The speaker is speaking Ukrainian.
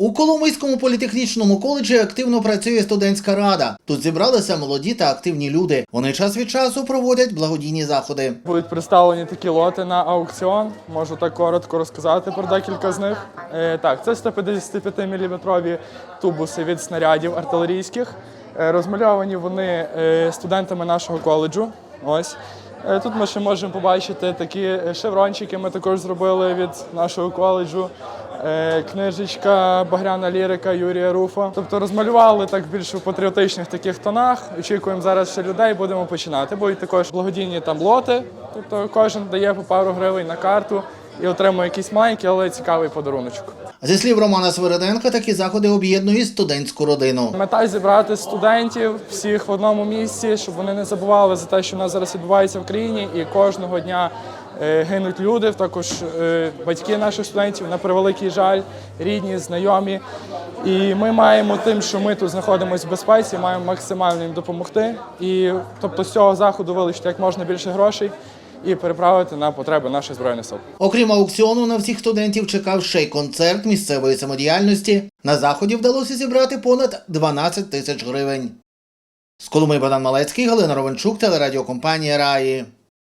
У Коломийському політехнічному коледжі активно працює студентська рада. Тут зібралися молоді та активні люди. Вони час від часу проводять благодійні заходи. Будуть представлені такі лоти на аукціон. Можу так коротко розказати про декілька з них. Е, так, це 155 мм тубуси від снарядів артилерійських. Е, розмальовані вони е, студентами нашого коледжу. Ось. Тут ми ще можемо побачити такі шеврончики. Ми також зробили від нашого коледжу. Е, Книжечка Багряна лірика Юрія Руфа. Тобто розмалювали так більш у патріотичних таких тонах. Очікуємо зараз ще людей, будемо починати. Будуть також благодійні там лоти. Тобто кожен дає по пару гривень на карту і отримує якийсь маленький, але цікавий подаруночок. Зі слів Романа Свириденка, такі заходи об'єднують студентську родину. Мета зібрати студентів всіх в одному місці, щоб вони не забували за те, що в нас зараз відбувається в країні, і кожного дня е, гинуть люди, також е, батьки наших студентів на превеликий жаль, рідні, знайомі. І ми маємо тим, що ми тут знаходимося в безпеці, маємо максимально їм допомогти. І тобто з цього заходу вилучити як можна більше грошей і переправити на потреби наших збройних сил. Окрім аукціону, на всіх студентів чекав ще й концерт місцевої самодіяльності. На заході вдалося зібрати понад 12 тисяч гривень. З Колуми Богдан Малецький, Галина Ровенчук, телерадіокомпанія Раї.